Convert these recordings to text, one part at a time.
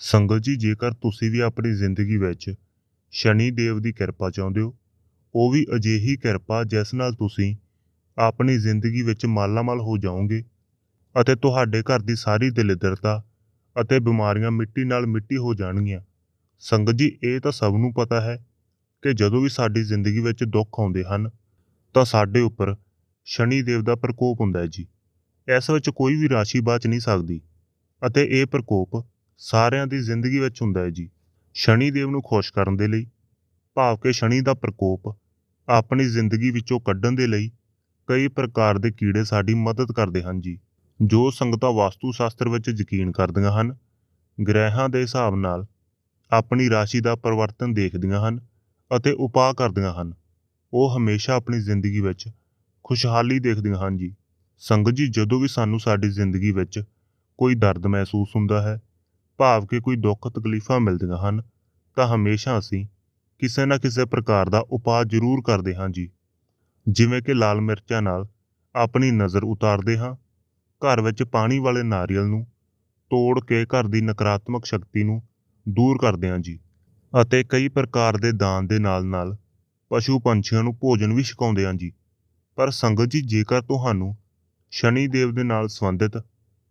ਸੰਗਤ ਜੀ, ਜੇਕਰ ਤੁਸੀਂ ਵੀ ਆਪਣੀ ਜ਼ਿੰਦਗੀ ਵਿੱਚ ਸ਼ਨੀ ਦੇਵ ਦੀ ਕਿਰਪਾ ਚਾਹੁੰਦੇ ਹੋ, ਉਹ ਵੀ ਅਜਿਹੀ ਕਿਰਪਾ ਜਿਸ ਨਾਲ ਤੁਸੀਂ ਆਪਣੀ ਜ਼ਿੰਦਗੀ ਵਿੱਚ ਮਾਲਾਮਾਲ ਹੋ ਜਾਓਗੇ ਅਤੇ ਤੁਹਾਡੇ ਘਰ ਦੀ ਸਾਰੀ ਦਲਿਦਰਤਾ ਅਤੇ ਬਿਮਾਰੀਆਂ ਮਿੱਟੀ ਨਾਲ ਮਿੱਟੀ ਹੋ ਜਾਣਗੀਆਂ। ਸੰਗਤ ਜੀ, ਇਹ ਤਾਂ ਸਭ ਨੂੰ ਪਤਾ ਹੈ ਕਿ ਜਦੋਂ ਵੀ ਸਾਡੀ ਜ਼ਿੰਦਗੀ ਵਿੱਚ ਦੁੱਖ ਆਉਂਦੇ ਹਨ, ਤਾਂ ਸਾਡੇ ਉੱਪਰ ਸ਼ਨੀ ਦੇਵ ਦਾ ਪ੍ਰਕੋਪ ਹੁੰਦਾ ਹੈ ਜੀ। ਇਸ ਵਿੱਚ ਕੋਈ ਵੀ ਰਾਸ਼ੀ ਬਚ ਨਹੀਂ ਸਕਦੀ ਅਤੇ ਇਹ ਪ੍ਰਕੋਪ ਸਾਰਿਆਂ ਦੀ ਜ਼ਿੰਦਗੀ ਵਿੱਚ ਹੁੰਦਾ ਹੈ ਜੀ। ਸ਼ਨੀ ਦੇਵ ਨੂੰ ਖੁਸ਼ ਕਰਨ ਦੇ ਲਈ, ਭਾਵ ਕਿ ਸ਼ਨੀ ਦਾ ਪ੍ਰਕੋਪ ਆਪਣੀ ਜ਼ਿੰਦਗੀ ਵਿੱਚੋਂ ਕੱਢਣ ਦੇ ਲਈ ਕਈ ਪ੍ਰਕਾਰ ਦੇ ਕੀੜੇ ਸਾਡੀ ਮਦਦ ਕਰਦੇ ਹਨ ਜੀ, ਜੋ ਸੰਗਤਾਂ ਵਾਸਤੂ ਸ਼ਾਸਤਰ ਵਿੱਚ ਯਕੀਨ ਕਰਦੀਆਂ ਹਨ, ਗ੍ਰਹਿਾਂ ਦੇ ਹਿਸਾਬ ਨਾਲ ਆਪਣੀ ਰਾਸ਼ੀ ਦਾ ਪਰਿਵਰਤਨ ਦੇਖਦੀਆਂ ਹਨ ਅਤੇ ਉਪਾਅ ਕਰਦੀਆਂ ਹਨ। ਉਹ ਹਮੇਸ਼ਾ ਆਪਣੀ ਜ਼ਿੰਦਗੀ ਵਿੱਚ ਖੁਸ਼ਹਾਲੀ ਦੇਖਦੀਆਂ ਹਨ ਜੀ। ਸੰਗਤ ਜੀ, ਜਦੋਂ ਵੀ ਸਾਨੂੰ ਸਾਡੀ ਜ਼ਿੰਦਗੀ ਵਿੱਚ ਕੋਈ ਦਰਦ ਮਹਿਸੂਸ ਹੁੰਦਾ ਹੈ ਭਾਵ ਕਿ ਕੋਈ ਦੁੱਖ ਤਕਲੀਫਾਂ ਮਿਲਦੀਆਂ ਹਨ, ਤਾਂ ਹਮੇਸ਼ਾ ਅਸੀਂ ਕਿਸੇ ਨਾ ਕਿਸੇ ਪ੍ਰਕਾਰ ਦਾ ਉਪਾਅ ਜ਼ਰੂਰ ਕਰਦੇ ਹਾਂ ਜੀ। ਜਿਵੇਂ ਕਿ ਲਾਲ ਮਿਰਚਾਂ ਨਾਲ ਆਪਣੀ ਨਜ਼ਰ ਉਤਾਰਦੇ ਹਾਂ, ਘਰ ਵਿੱਚ ਪਾਣੀ ਵਾਲੇ ਨਾਰੀਅਲ ਨੂੰ ਤੋੜ ਕੇ ਘਰ ਦੀ ਨਕਾਰਾਤਮਕ ਸ਼ਕਤੀ ਨੂੰ ਦੂਰ ਕਰਦੇ ਹਾਂ ਜੀ ਅਤੇ ਕਈ ਪ੍ਰਕਾਰ ਦੇ ਦਾਨ ਦੇ ਨਾਲ-ਨਾਲ ਪਸ਼ੂ ਪੰਛੀਆਂ ਨੂੰ ਭੋਜਨ ਵੀ ਛਕਾਉਂਦੇ ਹਾਂ ਜੀ। ਪਰ ਸੰਗਤ ਜੀ, ਜੇਕਰ ਤੁਹਾਨੂੰ ਸ਼ਨੀ ਦੇਵ ਦੇ ਨਾਲ ਸੰਬੰਧਿਤ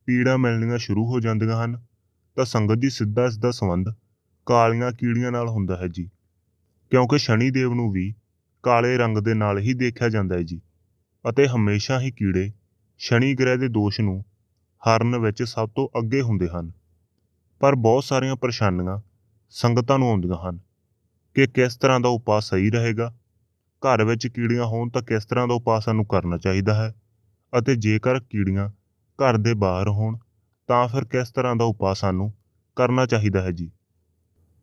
ਪੀੜਾ ਮਿਲਣੀਆਂ ਸ਼ੁਰੂ ਹੋ ਜਾਂਦੀਆਂ ਹਨ ਤਾਂ ਸੰਗਤ ਜੀ ਸਿੱਧਾ ਇਸ ਸੰਬੰਧ ਕਾਲੀਆਂ ਕੀੜੀਆਂ ਨਾਲ ਹੁੰਦਾ ਹੈ ਜੀ। ਕਿਉਂਕਿ ਸ਼ਨੀ ਦੇਵ ਨੂੰ ਵੀ ਕਾਲੇ ਰੰਗ ਦੇ ਨਾਲ ਹੀ ਦੇਖਿਆ ਜਾਂਦਾ ਹੈ ਜੀ। ਅਤੇ ਹਮੇਸ਼ਾ ਹੀ ਕੀੜੇ ਸ਼ਨੀ ਗ੍ਰਹਿ ਦੇ ਦੋਸ਼ ਨੂੰ ਹਰਨ ਵਿੱਚ ਸਭ ਤੋਂ ਅੱਗੇ ਹੁੰਦੇ ਹਨ। ਪਰ ਬਹੁਤ ਸਾਰੀਆਂ ਪਰੇਸ਼ਾਨੀਆਂ ਸੰਗਤਾਂ ਨੂੰ ਆਉਂਦੀਆਂ ਹਨ ਕਿ ਕਿਸ ਤਰ੍ਹਾਂ ਦਾ ਉਪਾਅ ਸਹੀ ਰਹੇਗਾ, ਘਰ ਵਿੱਚ ਕੀੜੀਆਂ ਹੋਣ ਤਾਂ ਕਿਸ ਤਰ੍ਹਾਂ ਦਾ ਉਪਾਅ ਸਾਨੂੰ ਕਰਨਾ ਚਾਹੀਦਾ ਹੈ ਅਤੇ ਜੇਕਰ ਕੀੜੀਆਂ ਘਰ ਦੇ ਬਾਹਰ ਹੋਣ ਤਾਂ ਫਿਰ ਕਿਸ ਤਰ੍ਹਾਂ ਦਾ ਉਪਾਅ ਸਾਨੂੰ ਕਰਨਾ ਚਾਹੀਦਾ ਹੈ ਜੀ?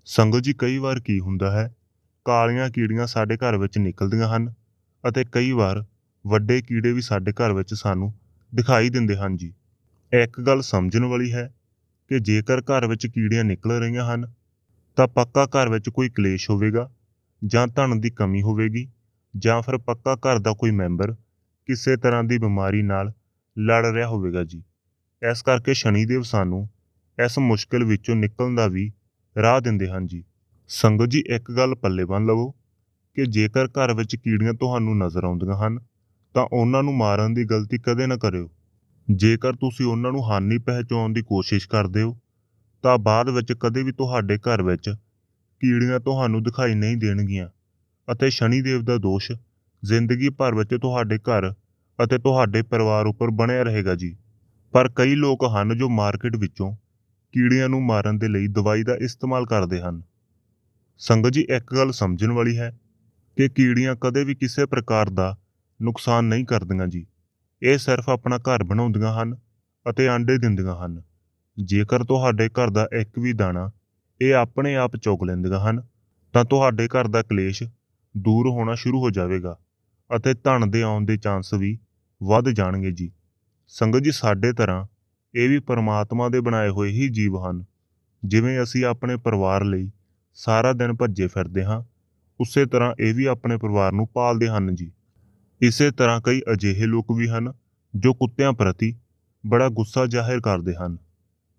ਸੰਗਤ ਜੀ, ਕਈ ਵਾਰ ਕੀ ਹੁੰਦਾ ਹੈ, ਕਾਲੀਆਂ ਕੀੜੀਆਂ ਸਾਡੇ ਘਰ ਵਿੱਚ ਨਿਕਲਦੀਆਂ ਹਨ ਅਤੇ ਕਈ ਵਾਰ ਵੱਡੇ ਕੀੜੇ ਵੀ ਸਾਡੇ ਘਰ ਵਿੱਚ ਸਾਨੂੰ ਦਿਖਾਈ ਦਿੰਦੇ ਹਨ ਜੀ। ਇੱਕ ਗੱਲ ਸਮਝਣ ਵਾਲੀ ਹੈ ਕਿ ਜੇਕਰ ਘਰ ਵਿੱਚ ਕੀੜੀਆਂ ਨਿਕਲ ਰਹੀਆਂ ਹਨ, ਤਾਂ ਪੱਕਾ ਘਰ ਵਿੱਚ ਕੋਈ ਕਲੇਸ਼ ਹੋਵੇਗਾ ਜਾਂ ਧਨ ਦੀ ਕਮੀ ਹੋਵੇਗੀ ਜਾਂ ਫਿਰ ਪੱਕਾ ਘਰ ਦਾ ਕੋਈ ਮੈਂਬਰ ਕਿਸੇ ਤਰ੍ਹਾਂ ਦੀ ਬਿਮਾਰੀ ਨਾਲ ਲੜ ਰਿਹਾ ਹੋਵੇਗਾ ਜੀ। ਇਸ ਕਰਕੇ ਸ਼ਨੀਦੇਵ ਸਾਨੂੰ ਇਸ ਮੁਸ਼ਕਲ ਵਿੱਚੋਂ ਨਿਕਲਣ ਦਾ ਵੀ ਰਾਹ ਦਿੰਦੇ ਹਨ ਜੀ। ਸੰਗਤ ਜੀ, ਇੱਕ ਗੱਲ ਪੱਲੇ ਬੰਨ ਲਵੋ ਕਿ ਜੇਕਰ ਘਰ ਵਿੱਚ ਕੀੜੀਆਂ ਤੁਹਾਨੂੰ ਨਜ਼ਰ ਆਉਂਦੀਆਂ ਹਨ, ਤਾਂ ਉਹਨਾਂ ਨੂੰ ਮਾਰਨ ਦੀ ਗਲਤੀ ਕਦੇ ਨਾ ਕਰਿਓ। ਜੇਕਰ ਤੁਸੀਂ ਉਹਨਾਂ ਨੂੰ ਹਾਨੀ ਪਹੁੰਚਾਉਣ ਦੀ ਕੋਸ਼ਿਸ਼ ਕਰਦੇ ਹੋ, ਤਾਂ ਬਾਅਦ ਵਿੱਚ ਕਦੇ ਵੀ ਤੁਹਾਡੇ ਘਰ ਵਿੱਚ ਕੀੜੀਆਂ ਤੁਹਾਨੂੰ ਦਿਖਾਈ ਨਹੀਂ ਦੇਣਗੀਆਂ ਅਤੇ ਸ਼ਨੀਦੇਵ ਦਾ ਦੋਸ਼ ਜ਼ਿੰਦਗੀ ਭਰ ਵਿੱਚ ਤੁਹਾਡੇ ਘਰ ਅਤੇ ਤੁਹਾਡੇ ਪਰਿਵਾਰ ਉੱਪਰ ਬਣਿਆ ਰਹੇਗਾ ਜੀ। ਪਰ ਕਈ ਲੋਕ ਹਨ ਜੋ ਮਾਰਕੀਟ ਵਿੱਚੋਂ ਕੀੜਿਆਂ ਨੂੰ ਮਾਰਨ ਦੇ ਲਈ ਦਵਾਈ ਦਾ ਇਸਤੇਮਾਲ ਕਰਦੇ ਹਨ। ਸੰਗਤ ਜੀ, ਇੱਕ ਗੱਲ ਸਮਝਣ ਵਾਲੀ ਹੈ ਕਿ ਕੀੜੀਆਂ ਕਦੇ ਵੀ ਕਿਸੇ ਪ੍ਰਕਾਰ ਦਾ ਨੁਕਸਾਨ ਨਹੀਂ ਕਰਦੀਆਂ ਜੀ। ਇਹ ਸਿਰਫ ਆਪਣਾ ਘਰ ਬਣਾਉਂਦੀਆਂ ਹਨ ਅਤੇ ਆਂਡੇ ਦਿੰਦੀਆਂ ਹਨ। ਜੇਕਰ ਤੁਹਾਡੇ ਘਰ ਦਾ ਇੱਕ ਵੀ ਦਾਣਾ ਇਹ ਆਪਣੇ ਆਪ ਚੁਗ ਲੈਂਦੀਆਂ ਹਨ, ਤਾਂ ਤੁਹਾਡੇ ਘਰ ਦਾ ਕਲੇਸ਼ ਦੂਰ ਹੋਣਾ ਸ਼ੁਰੂ ਹੋ ਜਾਵੇਗਾ ਅਤੇ ਧਨ ਦੇ ਆਉਣ ਦੇ ਚਾਂਸ ਵੀ ਵੱਧ ਜਾਣਗੇ ਜੀ। ਸੰਗਤ ਜੀ, ਸਾਡੇ ਤਰ੍ਹਾਂ ਇਹ ਵੀ ਪਰਮਾਤਮਾ ਦੇ ਬਣਾਏ ਹੋਏ ਹੀ ਜੀਵ ਹਨ। ਜਿਵੇਂ ਅਸੀਂ ਆਪਣੇ ਪਰਿਵਾਰ ਲਈ ਸਾਰਾ ਦਿਨ ਭੱਜੇ ਫਿਰਦੇ ਹਾਂ, ਉਸੇ ਤਰ੍ਹਾਂ ਇਹ ਵੀ ਆਪਣੇ ਪਰਿਵਾਰ ਨੂੰ ਪਾਲਦੇ ਹਨ ਜੀ। ਇਸੇ ਤਰ੍ਹਾਂ ਕਈ ਅਜਿਹੇ ਲੋਕ ਵੀ ਹਨ, ਜੋ ਕੁੱਤਿਆਂ ਪ੍ਰਤੀ ਬੜਾ ਗੁੱਸਾ ਜ਼ਾਹਿਰ ਕਰਦੇ ਹਨ।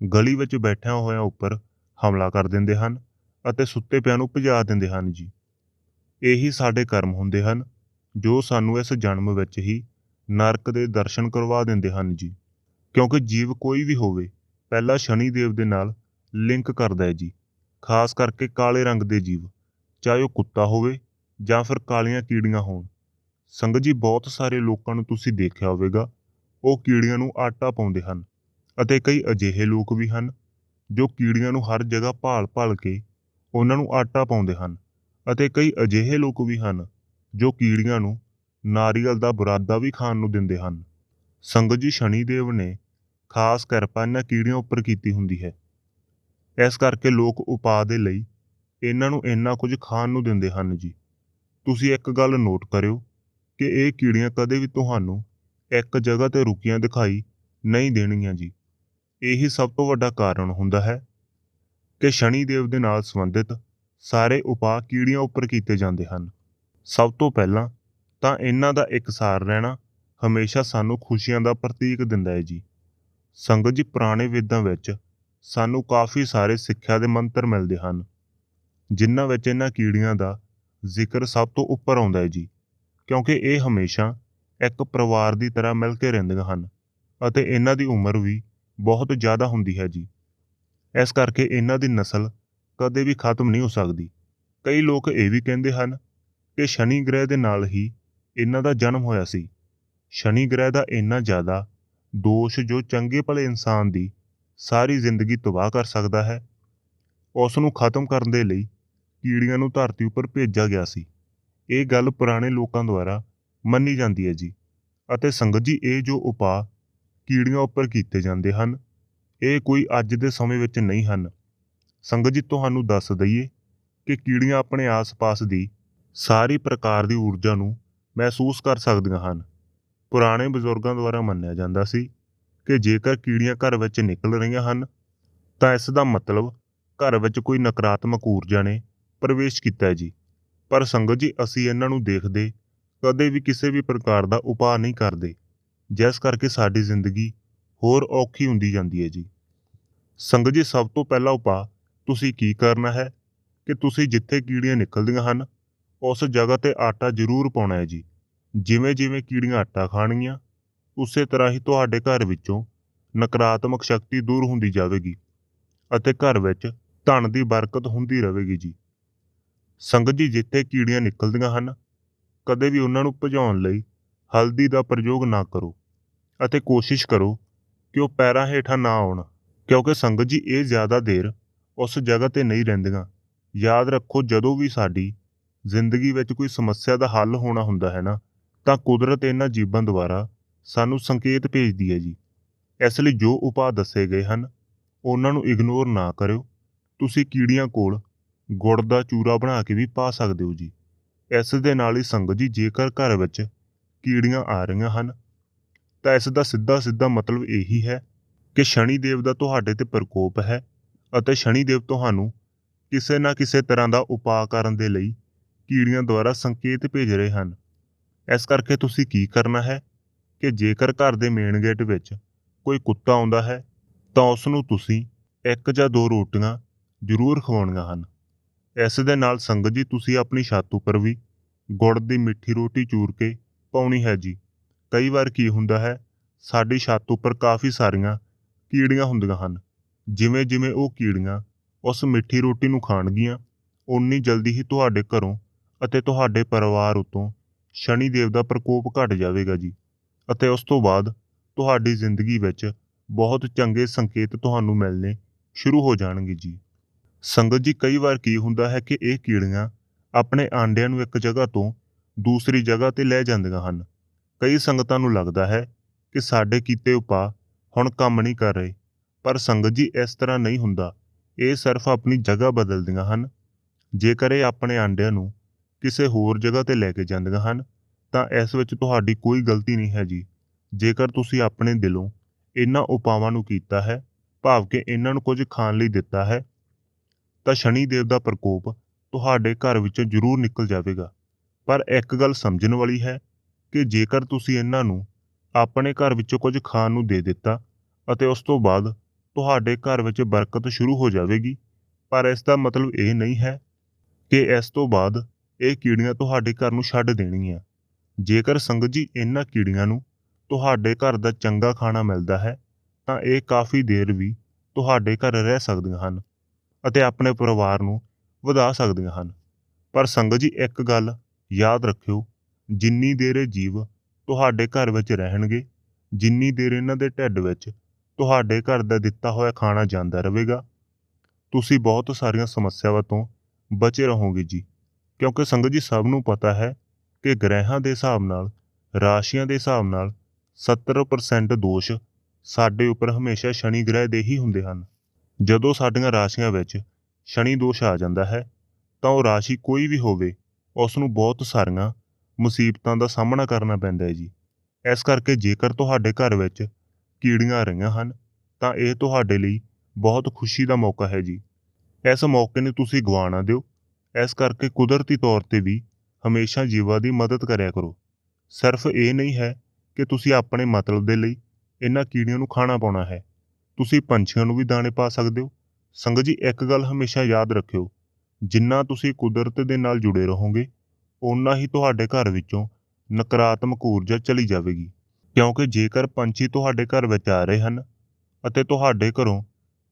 ਗਲੀ ਵਿੱਚ ਬੈਠਿਆਂ ਹੋਇਆਂ ਉੱਪਰ ਹਮਲਾ ਕਰ ਦਿੰਦੇ ਹਨ ਅਤੇ ਸੁੱਤੇ ਪਿਆਂ ਨੂੰ ਭਜਾ ਦਿੰਦੇ ਹਨ ਜੀ। ਇਹੀ ਸਾਡੇ ਕਰਮ ਹੁੰਦੇ ਹਨ, ਜੋ ਸਾਨੂੰ ਇਸ ਜਨਮ ਵਿੱਚ ਹੀ ਨਰਕ ਦੇ ਦਰਸ਼ਨ ਕਰਵਾ ਦਿੰਦੇ ਹਨ ਜੀ। ਕਿਉਂਕਿ ਜੀਵ ਕੋਈ ਵੀ ਹੋਵੇ, ਪਹਿਲਾਂ ਸ਼ਨੀ ਦੇਵ ਦੇ ਨਾਲ ਲਿੰਕ ਕਰਦਾ ਹੈ ਜੀ। ਖਾਸ ਕਰਕੇ ਕਾਲੇ ਰੰਗ ਦੇ ਜੀਵ, ਚਾਹੇ ਉਹ ਕੁੱਤਾ ਹੋਵੇ ਜਾਂ ਫਿਰ ਕਾਲੀਆਂ ਕੀੜੀਆਂ ਹੋਣ। ਸੰਗਤ ਜੀ, ਬਹੁਤ ਸਾਰੇ ਲੋਕਾਂ ਨੂੰ ਤੁਸੀਂ ਦੇਖਿਆ ਹੋਵੇਗਾ, ਉਹ ਕੀੜੀਆਂ ਨੂੰ ਆਟਾ ਪਾਉਂਦੇ ਹਨ ਅਤੇ ਕਈ ਅਜਿਹੇ ਲੋਕ ਵੀ ਹਨ ਜੋ ਕੀੜੀਆਂ ਨੂੰ ਹਰ ਜਗ੍ਹਾ ਭਾਲ-ਭਾਲ ਕੇ ਉਹਨਾਂ ਨੂੰ ਆਟਾ ਪਾਉਂਦੇ ਹਨ ਅਤੇ ਕਈ ਅਜਿਹੇ ਲੋਕ ਵੀ ਹਨ ਜੋ ਕੀੜੀਆਂ ਨੂੰ ਨਾਰੀਅਲ ਦਾ ਬੁਰਾਦਾ ਵੀ ਖਾਣ ਨੂੰ ਦਿੰਦੇ ਹਨ। ਸੰਗਤ ਜੀ ਸ਼ਨੀਦੇਵ ਨੇ ਖਾਸ ਕਿਰਪਾ ਇਹਨਾਂ ਕੀੜੀਆਂ ਉੱਪਰ ਕੀਤੀ ਹੁੰਦੀ ਹੈ। ਇਸ ਕਰਕੇ ਲੋਕ ਉਪਾਅ ਦੇ ਲਈ ਇਹਨਾਂ ਨੂੰ ਇੰਨਾ ਕੁਝ ਖਾਣ ਨੂੰ ਦਿੰਦੇ ਹਨ ਜੀ। ਤੁਸੀਂ ਇੱਕ ਗੱਲ ਨੋਟ ਕਰਿਓ ਕਿ ਇਹ ਕੀੜੀਆਂ ਕਦੇ ਵੀ ਤੁਹਾਨੂੰ ਇੱਕ ਜਗ੍ਹਾ ਤੇ ਰੁਕੀਆਂ ਦਿਖਾਈ ਨਹੀਂ ਦੇਣਗੀਆਂ ਜੀ। ਇਹੀ ਸਭ ਤੋਂ ਵੱਡਾ ਕਾਰਨ ਹੁੰਦਾ ਹੈ ਕਿ ਸ਼ਨੀ ਦੇਵ ਦੇ ਨਾਲ ਸੰਬੰਧਿਤ ਸਾਰੇ ਉਪਾਅ ਕੀੜੀਆਂ ਉੱਪਰ ਕੀਤੇ ਜਾਂਦੇ ਹਨ। ਸਭ ਤੋਂ ਪਹਿਲਾਂ ਤਾਂ ਇਹਨਾਂ ਦਾ ਇਕਸਾਰ ਰਹਿਣਾ ਹਮੇਸ਼ਾ ਸਾਨੂੰ ਖੁਸ਼ੀਆਂ ਦਾ ਪ੍ਰਤੀਕ ਦਿੰਦਾ ਹੈ ਜੀ। ਸੰਗਤ ਜੀ ਪੁਰਾਣੇ ਵੇਦਾਂ ਵਿੱਚ ਸਾਨੂੰ ਕਾਫੀ ਸਾਰੇ ਸਿੱਖਿਆ ਦੇ ਮੰਤਰ ਮਿਲਦੇ ਹਨ, ਜਿਨ੍ਹਾਂ ਵਿੱਚ ਇਹਨਾਂ ਕੀੜੀਆਂ ਦਾ ਜ਼ਿਕਰ ਸਭ ਤੋਂ ਉੱਪਰ ਆਉਂਦਾ ਹੈ ਜੀ, ਕਿਉਂਕਿ ਇਹ ਹਮੇਸ਼ਾ ਇੱਕ ਪਰਿਵਾਰ ਦੀ ਤਰ੍ਹਾਂ ਮਿਲ ਕੇ ਰਹਿੰਦੀਆਂ ਹਨ ਅਤੇ ਇਹਨਾਂ ਦੀ ਉਮਰ ਵੀ ਬਹੁਤ ਜ਼ਿਆਦਾ ਹੁੰਦੀ ਹੈ ਜੀ। ਇਸ ਕਰਕੇ ਇਹਨਾਂ ਦੀ ਨਸਲ ਕਦੇ ਵੀ ਖਤਮ ਨਹੀਂ ਹੋ ਸਕਦੀ। ਕਈ ਲੋਕ ਇਹ ਵੀ ਕਹਿੰਦੇ ਹਨ ਕਿ ਸ਼ਨੀ ਗ੍ਰਹਿ ਦੇ ਨਾਲ ਹੀ ਇਹਨਾਂ ਦਾ ਜਨਮ ਹੋਇਆ ਸੀ। ਸ਼ਨੀ ਗ੍ਰਹਿ ਦਾ ਇੰਨਾ ਜ਼ਿਆਦਾ ਦੋਸ਼ ਜੋ ਚੰਗੇ ਭਲੇ ਇਨਸਾਨ ਦੀ ਸਾਰੀ ਜ਼ਿੰਦਗੀ ਤਬਾਹ ਕਰ ਸਕਦਾ ਹੈ, ਉਸ ਨੂੰ ਖਤਮ ਕਰਨ ਦੇ ਲਈ ਕੀੜੀਆਂ ਨੂੰ ਧਰਤੀ ਉੱਪਰ ਭੇਜਿਆ ਗਿਆ ਸੀ। ਇਹ ਗੱਲ ਪੁਰਾਣੇ ਲੋਕਾਂ ਦੁਆਰਾ ਮੰਨੀ ਜਾਂਦੀ ਹੈ ਜੀ ਅਤੇ ਸੰਗਤ ਜੀ, ਇਹ ਜੋ ਉਪਾਅ ਕੀੜੀਆਂ ਉੱਪਰ ਕੀਤੇ ਜਾਂਦੇ ਹਨ, ਇਹ ਕੋਈ ਅੱਜ ਦੇ ਸਮੇਂ ਵਿੱਚ ਨਹੀਂ ਹਨ। ਸੰਗਤ ਜੀ, ਤੁਹਾਨੂੰ ਦੱਸ ਦਈਏ ਕਿ ਕੀੜੀਆਂ ਆਪਣੇ ਆਸ-ਪਾਸ ਦੀ ਸਾਰੀ ਪ੍ਰਕਾਰ ਦੀ ਊਰਜਾ ਨੂੰ ਮਹਿਸੂਸ ਕਰ ਸਕਦੀਆਂ ਹਨ। ਪੁਰਾਣੇ ਬਜ਼ੁਰਗਾਂ ਦੁਆਰਾ ਮੰਨਿਆ ਜਾਂਦਾ ਸੀ ਕਿ ਜੇਕਰ ਕੀੜੀਆਂ ਘਰ ਵਿੱਚ ਨਿਕਲ ਰਹੀਆਂ ਹਨ, ਤਾਂ ਇਸ ਦਾ ਮਤਲਬ ਘਰ ਵਿੱਚ ਕੋਈ ਨਕਾਰਾਤਮਕ ਊਰਜਾ ਨੇ ਪ੍ਰਵੇਸ਼ ਕੀਤਾ ਹੈ ਜੀ। ਪਰ ਸੰਗਤ ਜੀ, ਅਸੀਂ ਇਹਨਾਂ ਨੂੰ ਦੇਖਦੇ ਕਦੇ ਵੀ ਕਿਸੇ ਵੀ ਪ੍ਰਕਾਰ ਦਾ ਉਪਾਅ ਨਹੀਂ ਕਰਦੇ, ਜਿਸ ਕਰਕੇ ਸਾਡੀ ਜ਼ਿੰਦਗੀ ਹੋਰ ਔਖੀ ਹੁੰਦੀ ਜਾਂਦੀ ਹੈ ਜੀ। ਸੰਗਤ ਜੀ, ਸਭ ਤੋਂ ਪਹਿਲਾ ਉਪਾਅ ਤੁਸੀਂ ਕੀ ਕਰਨਾ ਹੈ? ਕਿ ਤੁਸੀਂ ਜਿੱਥੇ ਕੀੜੀਆਂ ਨਿਕਲਦੀਆਂ ਹਨ ਉਸ ਜਗ੍ਹਾ ਤੇ ਆਟਾ ਜ਼ਰੂਰ ਪਾਉਣਾ ਹੈ ਜੀ। ਜਿਵੇਂ ਜਿਵੇਂ ਕੀੜੀਆਂ ਆਟਾ ਖਾਣਗੀਆਂ, ਉਸੇ ਤਰ੍ਹਾਂ ਹੀ ਤੁਹਾਡੇ ਘਰ ਵਿੱਚੋਂ ਨਕਾਰਾਤਮਕ ਸ਼ਕਤੀ ਦੂਰ ਹੁੰਦੀ ਜਾਵੇਗੀ ਅਤੇ ਘਰ ਵਿੱਚ ਧਨ ਦੀ ਬਰਕਤ ਹੁੰਦੀ ਰਹੇਗੀ ਜੀ। ਸੰਗਤ ਜੀ, ਜਿੱਥੇ ਕੀੜੀਆਂ ਨਿਕਲਦੀਆਂ ਹਨ, ਕਦੇ ਵੀ ਉਹਨਾਂ ਨੂੰ ਭਜਾਉਣ ਲਈ ਹਲਦੀ ਦਾ ਪ੍ਰਯੋਗ ਨਾ ਕਰੋ ਅਤੇ ਕੋਸ਼ਿਸ਼ ਕਰੋ ਕਿ ਉਹ ਪੈਰਾਂ ਹੇਠਾਂ ਨਾ ਆਉਣ, ਕਿਉਂਕਿ ਸੰਗਤ ਜੀ, ਇਹ ਜ਼ਿਆਦਾ ਦੇਰ ਉਸ ਜਗ੍ਹਾ ਤੇ ਨਹੀਂ ਰਹਿੰਦੀਆਂ। ਯਾਦ ਰੱਖੋ, ਜਦੋਂ ਵੀ ਸਾਡੀ ਜ਼ਿੰਦਗੀ ਵਿੱਚ ਕੋਈ ਸਮੱਸਿਆ ਦਾ ਹੱਲ ਹੋਣਾ ਹੁੰਦਾ ਹੈ ਨਾ, ਤਾਂ ਕੁਦਰਤ ਇਹਨਾਂ ਜੀਵਾਂ ਦੁਆਰਾ ਸਾਨੂੰ ਸੰਕੇਤ ਭੇਜਦੀ ਹੈ ਜੀ। ਇਸ ਲਈ ਜੋ ਉਪਾਅ ਦੱਸੇ ਗਏ ਹਨ, ਉਹਨਾਂ ਨੂੰ ਇਗਨੋਰ ਨਾ ਕਰਿਓ। ਤੁਸੀਂ ਕੀੜੀਆਂ ਕੋਲ ਗੁੜ ਦਾ ਚੂਰਾ ਬਣਾ ਕੇ ਵੀ ਪਾ ਸਕਦੇ ਹੋ ਜੀ। ਇਸ ਦੇ ਨਾਲ ਹੀ ਸੰਗਤ ਜੀ, ਜੇਕਰ ਘਰ ਵਿੱਚ ਕੀੜੀਆਂ ਆ ਰਹੀਆਂ ਹਨ, ਤਾਂ ਇਸ ਦਾ ਸਿੱਧਾ ਸਿੱਧਾ ਮਤਲਬ ਇਹੀ ਹੈ ਕਿ ਸ਼ਨੀ ਦੇਵ ਦਾ ਤੁਹਾਡੇ ਤੇ ਪ੍ਰਕੋਪ ਹੈ ਅਤੇ ਸ਼ਨੀ ਦੇਵ ਤੁਹਾਨੂੰ ਕਿਸੇ ਨਾ ਕਿਸੇ ਤਰ੍ਹਾਂ ਦਾ ਉਪਾਅ ਕਰਨ ਦੇ ਲਈ ਕੀੜੀਆਂ ਦੁਆਰਾ ਸੰਕੇਤ ਭੇਜ ਰਹੇ ਹਨ। ਇਸ ਕਰਕੇ ਤੁਸੀਂ ਕੀ ਕਰਨਾ ਹੈ ਕਿ ਜੇਕਰ ਘਰ ਦੇ ਮੇਨ ਗੇਟ ਵਿੱਚ ਕੋਈ ਕੁੱਤਾ ਆਉਂਦਾ ਹੈ, ਤਾਂ ਉਸ ਨੂੰ ਤੁਸੀਂ ਇੱਕ ਜਾਂ ਦੋ ਰੋਟੀਆਂ ਜ਼ਰੂਰ ਖਵਾਉਣੀਆਂ ਹਨ। ਇਸ ਦੇ ਨਾਲ ਸੰਗਤ ਜੀ, ਤੁਸੀਂ ਆਪਣੀ ਛੱਤ ਉੱਪਰ ਵੀ ਗੁੜ ਦੀ ਮਿੱਠੀ ਰੋਟੀ ਚੂਰ ਕੇ ਪਾਉਣੀ ਹੈ ਜੀ। ਕਈ ਵਾਰ ਕੀ ਹੁੰਦਾ ਹੈ, ਸਾਡੀ ਛੱਤ ਉੱਪਰ ਕਾਫੀ ਸਾਰੀਆਂ ਕੀੜੀਆਂ ਹੁੰਦੀਆਂ ਹਨ। ਜਿਵੇਂ ਜਿਵੇਂ ਉਹ ਕੀੜੀਆਂ ਉਸ ਮਿੱਠੀ ਰੋਟੀ ਨੂੰ ਖਾਣਗੀਆਂ, ਓਨੀ ਜਲਦੀ ਹੀ ਤੁਹਾਡੇ ਘਰੋਂ ਅਤੇ ਤੁਹਾਡੇ ਪਰਿਵਾਰ ਉਤੋਂ ਸ਼ਨੀ ਦੇਵ ਦਾ ਪ੍ਰਕੋਪ ਘਟ ਜਾਵੇਗਾ ਜੀ। ਅਤੇ ਉਸ ਤੋਂ ਬਾਅਦ ਤੁਹਾਡੀ ਜ਼ਿੰਦਗੀ ਵਿੱਚ ਬਹੁਤ ਚੰਗੇ ਸੰਕੇਤ ਤੁਹਾਨੂੰ ਮਿਲਣੇ ਸ਼ੁਰੂ ਹੋ ਜਾਣਗੇ ਜੀ। ਸੰਗਤ ਜੀ, ਕਈ ਵਾਰ ਕੀ ਹੁੰਦਾ ਹੈ ਕਿ ਇਹ ਕੀੜੀਆਂ ਆਪਣੇ ਆਂਡਿਆਂ ਨੂੰ ਇੱਕ ਜਗ੍ਹਾ ਤੋਂ ਦੂਸਰੀ ਜਗ੍ਹਾ ਤੇ ਲੈ ਜਾਂਦੀਆਂ ਹਨ। ਕਈ ਸੰਗਤਾਂ ਨੂੰ ਲੱਗਦਾ ਹੈ ਕਿ ਸਾਡੇ ਕੀਤੇ ਉਪਾਅ ਹੁਣ ਕੰਮ ਨਹੀਂ ਕਰ ਰਹੇ, ਪਰ ਸੰਗਤ ਜੀ, ਇਸ ਤਰ੍ਹਾਂ ਨਹੀਂ ਹੁੰਦਾ। ਇਹ ਸਿਰਫ ਆਪਣੀ ਜਗ੍ਹਾ ਬਦਲਦੀਆਂ ਹਨ। ਜੇਕਰ ਇਹ ਆਪਣੇ ਆਂਡਿਆਂ ਨੂੰ ਕਿਸੇ ਹੋਰ ਜਗ੍ਹਾ ਤੇ ਲੈ ਕੇ ਜਾਂਦੀਆਂ ਹਨ, ਤਾਂ ਇਸ ਵਿੱਚ ਤੁਹਾਡੀ ਕੋਈ ਗਲਤੀ ਨਹੀਂ ਹੈ ਜੀ। ਜੇਕਰ ਤੁਸੀਂ ਆਪਣੇ ਦਿਲੋਂ ਇਹਨਾਂ ਉਪਾਵਾਂ ਨੂੰ ਕੀਤਾ ਹੈ, ਭਾਵ ਕਿ ਇਹਨਾਂ ਨੂੰ ਕੁਝ ਖਾਣ ਲਈ ਦਿੱਤਾ ਹੈ, ਤਾਂ ਸ਼ਨੀ ਦੇਵ ਦਾ ਪ੍ਰਕੋਪ ਤੁਹਾਡੇ ਘਰ ਵਿੱਚੋਂ ਜ਼ਰੂਰ ਨਿਕਲ ਜਾਵੇਗਾ। ਪਰ ਇੱਕ ਗੱਲ ਸਮਝਣ ਵਾਲੀ ਹੈ ਕਿ ਜੇਕਰ ਤੁਸੀਂ ਇਹਨਾਂ ਨੂੰ ਆਪਣੇ ਘਰ ਵਿੱਚੋਂ ਕੁਝ ਖਾਣ ਨੂੰ ਦੇ ਦਿੱਤਾ ਅਤੇ ਉਸ ਤੋਂ ਬਾਅਦ ਤੁਹਾਡੇ ਘਰ ਵਿੱਚ ਬਰਕਤ ਸ਼ੁਰੂ ਹੋ ਜਾਵੇਗੀ, ਪਰ ਇਸ ਦਾ ਮਤਲਬ ਇਹ ਨਹੀਂ ਹੈ ਕਿ ਇਸ ਤੋਂ ਬਾਅਦ ਇਹ ਕੀੜੀਆਂ ਤੁਹਾਡੇ ਘਰ ਨੂੰ ਛੱਡ ਦੇਣਗੀਆਂ। ਜੇਕਰ ਸੰਗਤ ਜੀ ਇਹਨਾਂ ਕੀੜੀਆਂ ਨੂੰ ਤੁਹਾਡੇ ਘਰ ਦਾ ਚੰਗਾ ਖਾਣਾ ਮਿਲਦਾ ਹੈ, ਤਾਂ ਇਹ ਕਾਫੀ ਦੇਰ ਵੀ ਤੁਹਾਡੇ ਘਰ ਰਹਿ ਸਕਦੀਆਂ ਹਨ ਅਤੇ ਆਪਣੇ ਪਰਿਵਾਰ ਨੂੰ ਵਧਾ ਸਕਦੀਆਂ ਹਨ। ਪਰ ਸੰਗਤ ਜੀ, ਇੱਕ ਗੱਲ ਯਾਦ ਰੱਖਿਓ, ਜਿੰਨੀ ਦੇਰ ਇਹ ਜੀਵ ਤੁਹਾਡੇ ਘਰ ਵਿੱਚ ਰਹਿਣਗੇ, ਜਿੰਨੀ ਦੇਰ ਇਹਨਾਂ ਦੇ ਢਿੱਡ ਵਿੱਚ ਤੁਹਾਡੇ ਘਰ ਦਾ ਦਿੱਤਾ ਹੋਇਆ ਖਾਣਾ ਜਾਂਦਾ ਰਹੇਗਾ, ਤੁਸੀਂ ਬਹੁਤ ਸਾਰੀਆਂ ਸਮੱਸਿਆਵਾਂ ਤੋਂ ਬਚੇ ਰਹੋਗੇ ਜੀ। ਕਿਉਂਕਿ ਸੰਗਤ ਜੀ ਸਭ ਨੂੰ ਪਤਾ ਹੈ ਕਿ ਗ੍ਰਹਿਾਂ ਦੇ ਹਿਸਾਬ ਨਾਲ, ਰਾਸ਼ੀਆਂ ਦੇ ਹਿਸਾਬ ਨਾਲ 70% ਦੋਸ਼ ਸਾਡੇ ਉੱਪਰ ਹਮੇਸ਼ਾ ਸ਼ਨੀ ਗ੍ਰਹਿ ਦੇ ਹੀ ਹੁੰਦੇ ਹਨ। ਜਦੋਂ ਸਾਡੀਆਂ ਰਾਸ਼ੀਆਂ ਵਿੱਚ ਸ਼ਨੀ ਦੋਸ਼ ਆ ਜਾਂਦਾ ਹੈ, ਤਾਂ ਉਹ ਰਾਸ਼ੀ ਕੋਈ ਵੀ ਹੋਵੇ ਉਸ ਨੂੰ ਬਹੁਤ ਸਾਰੀਆਂ ਮੁਸੀਬਤਾਂ ਦਾ ਸਾਹਮਣਾ ਕਰਨਾ ਪੈਂਦਾ ਹੈ ਜੀ। ਇਸ ਕਰਕੇ ਜੇਕਰ ਤੁਹਾਡੇ ਘਰ ਵਿੱਚ ਕੀੜੀਆਂ ਆ ਰਹੀਆਂ ਹਨ, ਤਾਂ ਇਹ ਤੁਹਾਡੇ ਲਈ ਬਹੁਤ ਖੁਸ਼ੀ ਦਾ ਮੌਕਾ ਹੈ ਜੀ। ਇਸ ਮੌਕੇ ਨੂੰ ਤੁਸੀਂ ਗਵਾ ਨਾ ਦਿਓ। ਇਸ ਕਰਕੇ ਕੁਦਰਤੀ ਤੌਰ ਤੇ ਵੀ ਹਮੇਸ਼ਾ ਜੀਵਾਂ ਦੀ ਮਦਦ ਕਰਿਆ ਕਰੋ। ਸਿਰਫ ਇਹ ਨਹੀਂ ਹੈ ਕਿ ਤੁਸੀਂ ਆਪਣੇ ਮਤਲਬ ਦੇ ਲਈ ਇਹਨਾਂ ਕੀੜਿਆਂ ਨੂੰ ਖਾਣਾ ਪਾਉਣਾ ਹੈ। ਤੁਸੀਂ ਪੰਛੀਆਂ ਨੂੰ ਵੀ ਦਾਣੇ ਪਾ ਸਕਦੇ ਹੋ। ਸੰਗਤ ਜੀ, ਇੱਕ ਗੱਲ ਹਮੇਸ਼ਾ ਯਾਦ ਰੱਖਿਓ, ਜਿੰਨਾ ਤੁਸੀਂ ਕੁਦਰਤ ਦੇ ਨਾਲ ਜੁੜੇ ਰਹੋਗੇ, ਓਨਾ ਹੀ ਤੁਹਾਡੇ ਘਰ ਵਿੱਚੋਂ ਨਕਾਰਾਤਮਕ ਊਰਜਾ ਚਲੀ ਜਾਵੇਗੀ। ਕਿਉਂਕਿ ਜੇਕਰ ਪੰਛੀ ਤੁਹਾਡੇ ਘਰ ਵਿੱਚ ਆ ਰਹੇ ਹਨ ਅਤੇ ਤੁਹਾਡੇ ਘਰੋਂ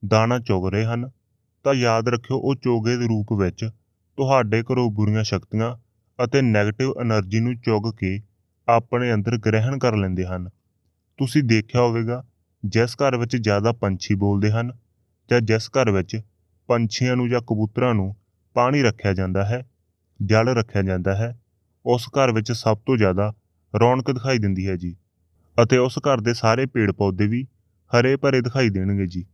ਦਾਣਾ ਚੁਗ ਰਹੇ ਹਨ, ਤਾਂ ਯਾਦ ਰੱਖਿਓ ਉਹ ਚੋਗੇ ਦੇ ਰੂਪ ਵਿੱਚ ਤੁਹਾਡੇ ਘਰੋਂ ਬੁਰੀਆਂ ਸ਼ਕਤੀਆਂ ਅਤੇ ਨੈਗੇਟਿਵ એનર્ਜੀ ਨੂੰ ਚੁੱਗ ਕੇ ਆਪਣੇ ਅੰਦਰ ਗ੍ਰਹਿਣ ਕਰ ਲੈਂਦੇ ਹਨ। ਤੁਸੀਂ ਦੇਖਿਆ ਹੋਵੇਗਾ, ਜਿਸ ਘਰ ਵਿੱਚ ਜ਼ਿਆਦਾ ਪੰਛੀ ਬੋਲਦੇ ਹਨ ਜਾਂ ਜਿਸ ਘਰ ਵਿੱਚ ਪੰਛੀਆਂ ਨੂੰ ਜਾਂ ਕਬੂਤਰਾਂ ਨੂੰ ਪਾਣੀ ਰੱਖਿਆ ਜਾਂਦਾ ਹੈ, ਜਲ ਰੱਖਿਆ ਜਾਂਦਾ ਹੈ, ਉਸ ਘਰ ਵਿੱਚ ਸਭ ਤੋਂ ਜ਼ਿਆਦਾ ਰੌਣਕ ਦਿਖਾਈ ਦਿੰਦੀ ਹੈ ਜੀ ਅਤੇ ਉਸ ਘਰ ਦੇ ਸਾਰੇ ਪੇੜ ਪੌਦੇ ਵੀ ਹਰੇ ਭਰੇ ਦਿਖਾਈ ਦੇਣਗੇ ਜੀ।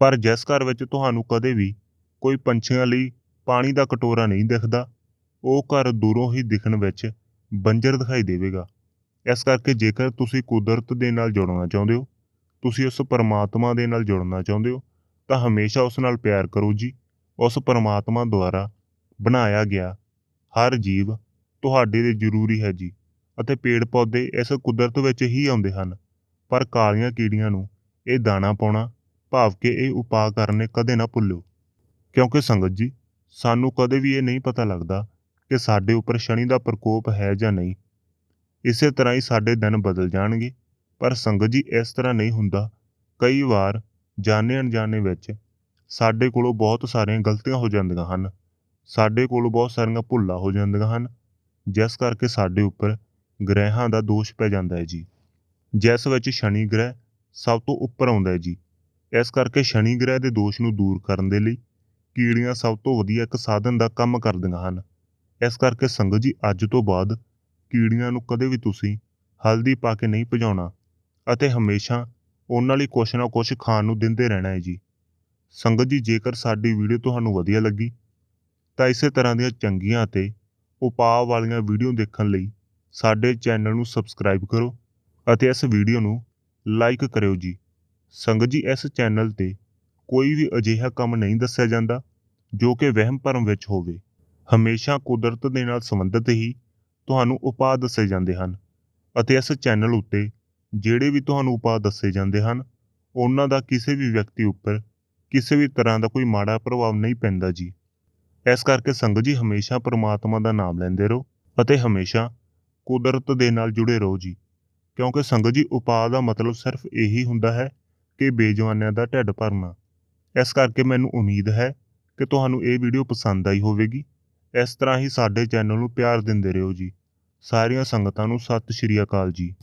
ਪਰ ਜਿਸ ਘਰ ਵਿੱਚ ਤੁਹਾਨੂੰ ਕਦੇ ਵੀ ਕੋਈ ਪੰਛੀਆਂ ਲਈ ਪਾਣੀ ਦਾ ਕਟੋਰਾ ਨਹੀਂ ਦਿਖਦਾ, ਉਹ ਘਰ ਦੂਰੋਂ ਹੀ ਦਿਖਣ ਵਿੱਚ ਬੰਜਰ ਦਿਖਾਈ ਦੇਵੇਗਾ। ਇਸ ਕਰਕੇ ਜੇਕਰ ਤੁਸੀਂ ਕੁਦਰਤ ਦੇ ਨਾਲ ਜੁੜਨਾ ਚਾਹੁੰਦੇ ਹੋ, ਤੁਸੀਂ ਉਸ ਪਰਮਾਤਮਾ ਦੇ ਨਾਲ ਜੁੜਨਾ ਚਾਹੁੰਦੇ ਹੋ, ਤਾਂ ਹਮੇਸ਼ਾ ਉਸ ਨਾਲ ਪਿਆਰ ਕਰੋ ਜੀ। ਉਸ ਪਰਮਾਤਮਾ ਦੁਆਰਾ ਬਣਾਇਆ ਗਿਆ ਹਰ ਜੀਵ ਤੁਹਾਡੇ ਲਈ ਜ਼ਰੂਰੀ ਹੈ ਜੀ, ਅਤੇ ਪੇੜ ਪੌਦੇ ਇਸ ਕੁਦਰਤ ਵਿੱਚ ਹੀ ਆਉਂਦੇ ਹਨ, ਪਰ ਕਾਲੀਆਂ ਕੀੜੀਆਂ ਨੂੰ ਇਹ ਦਾਣਾ ਪਾਉਣਾ ਭਾਵ ਕਿ ਇਹ ਉਪਾਅ ਕਰਨੇ ਕਦੇ ਨਾ ਭੁੱਲਿਓ। ਕਿਉਂਕਿ ਸੰਗਤ ਜੀ ਸਾਨੂੰ ਕਦੇ ਵੀ ਇਹ ਨਹੀਂ ਪਤਾ ਲੱਗਦਾ ਕਿ ਸਾਡੇ ਉੱਪਰ ਸ਼ਨੀ ਦਾ ਪ੍ਰਕੋਪ ਹੈ ਜਾਂ ਨਹੀਂ। ਇਸੇ ਤਰ੍ਹਾਂ ਹੀ ਸਾਡੇ ਦਿਨ ਬਦਲ ਜਾਣਗੇ, ਪਰ ਸੰਗਤ ਜੀ ਇਸ ਤਰ੍ਹਾਂ ਨਹੀਂ ਹੁੰਦਾ। ਕਈ ਵਾਰ ਜਾਣੇ ਅਣਜਾਣੇ ਵਿੱਚ ਸਾਡੇ ਕੋਲੋਂ ਬਹੁਤ ਸਾਰੀਆਂ ਗਲਤੀਆਂ ਹੋ ਜਾਂਦੀਆਂ ਹਨ। ਸਾਡੇ ਕੋਲੋਂ ਬਹੁਤ ਸਾਰੀਆਂ ਭੁੱਲਾਂ ਹੋ ਜਾਂਦੀਆਂ ਹਨ। ਜਿਸ ਕਰਕੇ ਸਾਡੇ ਉੱਪਰ ਗ੍ਰਹਿਾਂ ਦਾ ਦੋਸ਼ ਪੈ ਜਾਂਦਾ ਹੈ ਜੀ। ਜਿਸ ਵਿੱਚ ਸ਼ਨੀ ਗ੍ਰਹਿ ਸਭ ਤੋਂ ਉੱਪਰ ਆਉਂਦਾ ਹੈ ਜੀ। ਇਸ ਕਰਕੇ ਸ਼ਨੀ ਗ੍ਰਹਿ ਦੇ ਦੋਸ਼ ਨੂੰ ਦੂਰ ਕਰਨ ਦੇ ਲਈ ਕੀੜੀਆਂ ਸਭ ਤੋਂ ਵਧੀਆ ਇੱਕ ਸਾਧਨ ਦਾ ਕੰਮ ਕਰਦੀਆਂ ਹਨ। ਇਸ ਕਰਕੇ ਸੰਗਤ ਜੀ, ਅੱਜ ਤੋਂ ਬਾਅਦ ਕੀੜੀਆਂ ਨੂੰ ਕਦੇ ਵੀ ਤੁਸੀਂ ਹਲਦੀ ਪਾ ਕੇ ਨਹੀਂ ਭਜਾਉਣਾ ਅਤੇ ਹਮੇਸ਼ਾ ਉਹਨਾਂ ਲਈ ਕੁਛ ਨਾ ਕੁਛ ਖਾਣ ਨੂੰ ਦਿੰਦੇ ਰਹਿਣਾ ਹੈ ਜੀ। ਸੰਗਤ ਜੀ, ਜੇਕਰ ਸਾਡੀ ਵੀਡੀਓ ਤੁਹਾਨੂੰ ਵਧੀਆ ਲੱਗੀ, ਤਾਂ ਇਸੇ ਤਰ੍ਹਾਂ ਦੀਆਂ ਚੰਗੀਆਂ ਅਤੇ ਉਪਾਅ ਵਾਲੀਆਂ ਵੀਡੀਓ ਦੇਖਣ ਲਈ ਸਾਡੇ ਚੈਨਲ ਨੂੰ ਸਬਸਕ੍ਰਾਈਬ ਕਰੋ ਅਤੇ ਇਸ ਵੀਡੀਓ ਨੂੰ ਲਾਈਕ ਕਰਿਓ ਜੀ। ਸੰਗਤ ਜੀ, ਇਸ ਚੈਨਲ ਤੇ ਕੋਈ ਵੀ ਅਜਿਹਾ ਕੰਮ ਨਹੀਂ ਦੱਸਿਆ ਜਾਂਦਾ ਜੋ ਕਿ ਵਹਿਮ ਭਰਮ ਵਿੱਚ ਹੋਵੇ। ਹਮੇਸ਼ਾ ਕੁਦਰਤ ਦੇ ਨਾਲ ਸੰਬੰਧਿਤ ਹੀ ਤੁਹਾਨੂੰ ਉਪਾਅ ਦੱਸੇ ਜਾਂਦੇ ਹਨ ਅਤੇ ਇਸ ਚੈਨਲ ਉੱਤੇ ਜਿਹੜੇ ਵੀ ਤੁਹਾਨੂੰ ਉਪਾਅ ਦੱਸੇ ਜਾਂਦੇ ਹਨ, ਉਹਨਾਂ ਦਾ ਕਿਸੇ ਵੀ ਵਿਅਕਤੀ ਉੱਪਰ ਕਿਸੇ ਵੀ ਤਰ੍ਹਾਂ ਦਾ ਕੋਈ ਮਾੜਾ ਪ੍ਰਭਾਵ ਨਹੀਂ ਪੈਂਦਾ ਜੀ। ਇਸ ਕਰਕੇ ਸੰਗਤ ਜੀ ਹਮੇਸ਼ਾ ਪ੍ਰਮਾਤਮਾ ਦਾ ਨਾਮ ਲੈਂਦੇ ਰਹੋ ਅਤੇ ਹਮੇਸ਼ਾ ਕੁਦਰਤ ਦੇ ਨਾਲ ਜੁੜੇ ਰਹੋ ਜੀ। ਕਿਉਂਕਿ ਸੰਗਤ ਜੀ ਉਪਾਅ ਦਾ ਮਤਲਬ ਸਿਰਫ ਇਹੀ ਹੁੰਦਾ ਹੈ ਕਿ ਬੇਜਵਾਨਿਆਂ ਦਾ ਢਿੱਡ ਭਰਨਾ। ਇਸ ਕਰਕੇ ਮੈਨੂੰ ਉਮੀਦ ਹੈ ਕਿ ਤੁਹਾਨੂੰ ਇਹ ਵੀਡੀਓ ਪਸੰਦ ਆਈ ਹੋਵੇਗੀ। ਇਸ ਤਰ੍ਹਾਂ ਹੀ ਸਾਡੇ ਚੈਨਲ ਨੂੰ ਪਿਆਰ ਦਿੰਦੇ ਰਹੋ ਜੀ। ਸਾਰੀਆਂ ਸੰਗਤਾਂ ਨੂੰ ਸਤਿ ਸ਼੍ਰੀ ਅਕਾਲ ਜੀ।